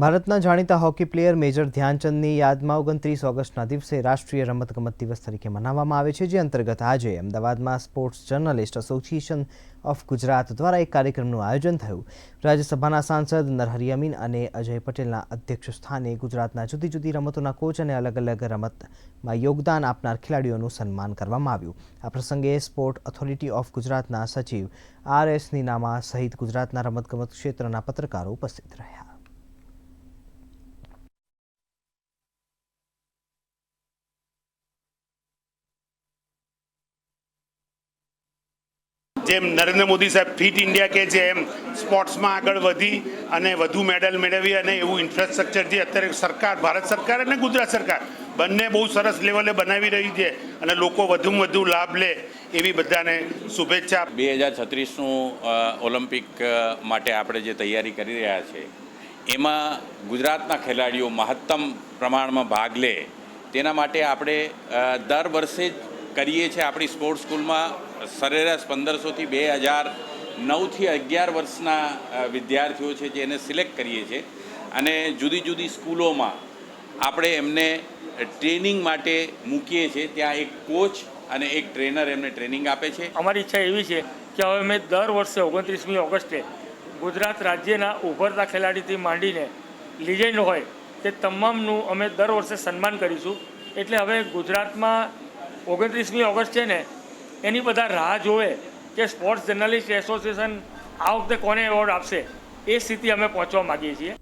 ભારતના જાણીતા hockey player major ધ્યાનચંદની યાદમાં ઓગણત્રીસ ઓગસ્ટના દિવસે રાષ્ટ્રીય રમતગમત દિવસ તરીકે મનાવવામાં આવે છે, જે અંતર્ગત આજે અમદાવાદમાં sports journalist association of Gujarat દ્વારા એક કાર્યક્રમનું આયોજન થયું. રાજ્યસભાના સાંસદ નરહરી અમીન અને અજય પટેલના અધ્યક્ષ સ્થાને ગુજરાતના જુદી જુદી રમતોના કોચ અને અલગ અલગ રમતમાં યોગદાન આપનાર ખેલાડીઓનું સન્માન કરવામાં આવ્યું. આ પ્રસંગે સ્પોર્ટ ઓથોરિટી ઓફ ગુજરાતના સચિવ આર એસ નીનામા સહિત ગુજરાતના રમતગમત ક્ષેત્રના પત્રકારો ઉપસ્થિત રહ્યા. જેમ નરેન્દ્ર મોદી સાહેબ ફિટ ઇન્ડિયા કે છે એમ સ્પોર્ટ્સમાં આગળ વધી અને વધુ મેડલ મેળવી અને એવું ઇન્ફ્રાસ્ટ્રક્ચર જે અત્યારે સરકાર, ભારત સરકાર અને ગુજરાત સરકાર બંને બહુ સરસ લેવલે બનાવી રહી છે અને લોકો વધુમાં વધુ લાભ લે એવી બધાને શુભેચ્છા. બે હજાર છત્રીસનું ઓલિમ્પિક માટે આપણે જે તૈયારી કરી રહ્યા છે, એમાં ગુજરાતના ખેલાડીઓ મહત્તમ પ્રમાણમાં ભાગ લે, તેના માટે આપણે દર વર્ષે જ કરીએ છીએ આપણી સ્પોર્ટ્સ સ્કૂલમાં સરેરાશ પંદરસોથી બે હજાર નવથી અગિયાર વર્ષના વિદ્યાર્થીઓ છે જે એને સિલેક્ટ કરીએ છીએ. અને જુદી જુદી સ્કૂલોમાં આપણે એમને ટ્રેનિંગ માટે મૂકીએ છીએ. ત્યાં એક કોચ અને એક ટ્રેનર એમને ટ્રેનિંગ આપે છે. અમારી ઈચ્છા એવી છે કે હવે અમે દર વર્ષે ઓગણત્રીસમી ઓગસ્ટે ગુજરાત રાજ્યના ઉભરતા ખેલાડીથી માંડીને લિજેન્ડ હોય તે તમામનું અમે દર વર્ષે સન્માન કરીશું. એટલે હવે ગુજરાતમાં ઓગણત્રીસમી ઓગસ્ટ છે ને, એની બધા રાહ જોવે કે સ્પોર્ટ્સ જર્નલિસ્ટ એસોસિએશન આ વખતે કોને એવોર્ડ આપશે. એ સ્થિતિ અમે પહોંચવા માગીએ છીએ.